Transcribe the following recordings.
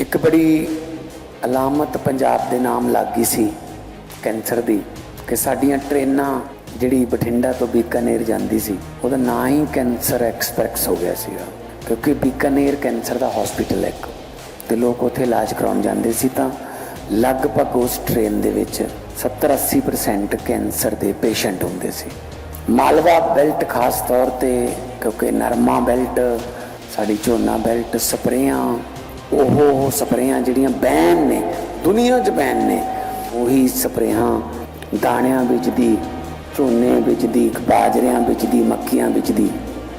ਇੱਕ ਬੜੀ ਅਲਾਮਤ ਪੰਜਾਬ ਦੇ ਨਾਮ ਲੱਗ ਗਈ ਸੀ ਕੈਂਸਰ ਦੀ ਕਿ ਸਾਡੀਆਂ ਟ੍ਰੇਨਾਂ ਜਿਹੜੀ ਬਠਿੰਡਾ ਤੋਂ ਬੀਕਾਨੇਰ ਜਾਂਦੀ ਸੀ, ਉਹਦਾ ਨਾਂ ਹੀ ਕੈਂਸਰ ਐਕਸਪ੍ਰੈਸ ਹੋ ਗਿਆ ਸੀਗਾ, ਕਿਉਂਕਿ ਬੀਕਾਨੇਰ ਕੈਂਸਰ ਦਾ ਹਸਪੀਟਲ ਹੈ ਇੱਕ ਤੇ ਲੋਕ ਉੱਥੇ ਇਲਾਜ ਕਰਾਉਣ ਜਾਂਦੇ ਸੀ ਤਾਂ ਲਗਭਗ ਉਸ ਟ੍ਰੇਨ ਦੇ ਵਿੱਚ 70-80% ਕੈਂਸਰ ਦੇ ਪੇਸ਼ੈਂਟ ਹੁੰਦੇ ਸੀ। ਮਾਲਵਾ ਬੈਲਟ ਖਾਸ ਤੌਰ ਤੇ, ਕਿਉਂਕਿ ਨਰਮਾ ਬੈਲਟ ਸਾਡੀ ਝੋਨਾ ਬੈਲਟ ਸਪਰੇਆਂ ਉਹ ਸਪਰੇਆਂ ਜਿਹੜੀਆਂ ਬੈਨ ਨੇ, ਦੁਨੀਆ 'ਚ ਬੈਨ ਨੇ, ਉਹੀ ਸਪਰੇਆਂ ਦਾਣਿਆਂ ਵਿੱਚ ਦੀ, ਝੋਨੇ ਵਿੱਚ ਦੀ, ਬਾਜਰਿਆਂ ਵਿੱਚ ਦੀ, ਮੱਕੀਆਂ ਵਿੱਚ ਦੀ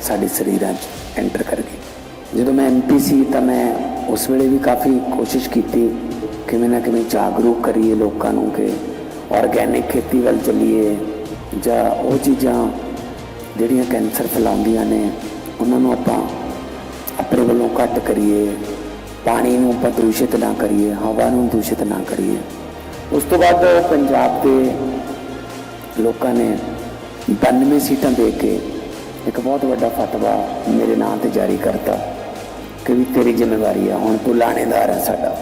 ਸਾਡੇ ਸਰੀਰਾਂ 'ਚ ਐਂਟਰ ਕਰ ਗਈ। ਜਦੋਂ ਮੈਂ ਐਮਪੀ ਸੀ ਤਾਂ ਮੈਂ ਉਸ ਵੇਲੇ ਵੀ ਕਾਫੀ ਕੋਸ਼ਿਸ਼ ਕੀਤੀ ਕਿਵੇਂ ਨਾ ਕਿਵੇਂ ਜਾਗਰੂਕ ਕਰੀਏ ਲੋਕਾਂ ਨੂੰ ਕਿ ਆਰਗੈਨਿਕ ਖੇਤੀ ਵੱਲ ਚੱਲੀਏ ਜਾਂ ਉਹ ਚੀਜ਼ਾਂ ਜਿਹੜੀਆਂ ਕੈਂਸਰ ਫੈਲਾਉਂਦੀਆਂ ਨੇ, ਉਹਨਾਂ ਨੂੰ ਆਪਾਂ ਆਪਣੇ ਵੱਲੋਂ ਘੱਟ ਕਰੀਏ। ਪਾਣੀ ਨੂੰ ਆਪਾਂ ਦੂਸ਼ਿਤ ਨਾ ਕਰੀਏ, ਹਵਾ ਨੂੰ ਦੂਸ਼ਿਤ ਨਾ ਕਰੀਏ। ਉਸ ਤੋਂ ਬਾਅਦ ਪੰਜਾਬ ਦੇ ਲੋਕਾਂ ਨੇ 92 ਸੀਟਾਂ ਦੇ ਕੇ ਇੱਕ ਬਹੁਤ ਵੱਡਾ ਫਤਵਾ ਮੇਰੇ ਨਾਂ ਤੇ ਜਾਰੀ ਕਰਤਾ ਕਿ ਵੀ ਤੇਰੀ ਜ਼ਿੰਮੇਵਾਰੀ ਆ, ਹੁਣ ਤੂੰ ਲਾਣੇਦਾਰ ਹੈ ਸਾਡਾ।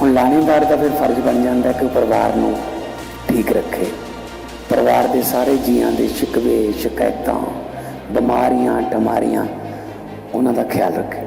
ਹੁਣ ਲਾਣੇਦਾਰ ਦਾ ਫਿਰ ਫਰਜ਼ ਬਣ ਜਾਂਦਾ ਕਿ ਉਹ ਪਰਿਵਾਰ ਨੂੰ ਠੀਕ ਰੱਖੇ। ਪਰਿਵਾਰ ਦੇ ਸਾਰੇ ਜੀਆਂ ਦੇ ਸ਼ਿਕਵੇ, ਸ਼ਿਕਾਇਤਾਂ, ਬਿਮਾਰੀਆਂ ਟਮਾਰੀਆਂ ਉਹਨਾਂ ਦਾ ਖਿਆਲ ਰੱਖੇ।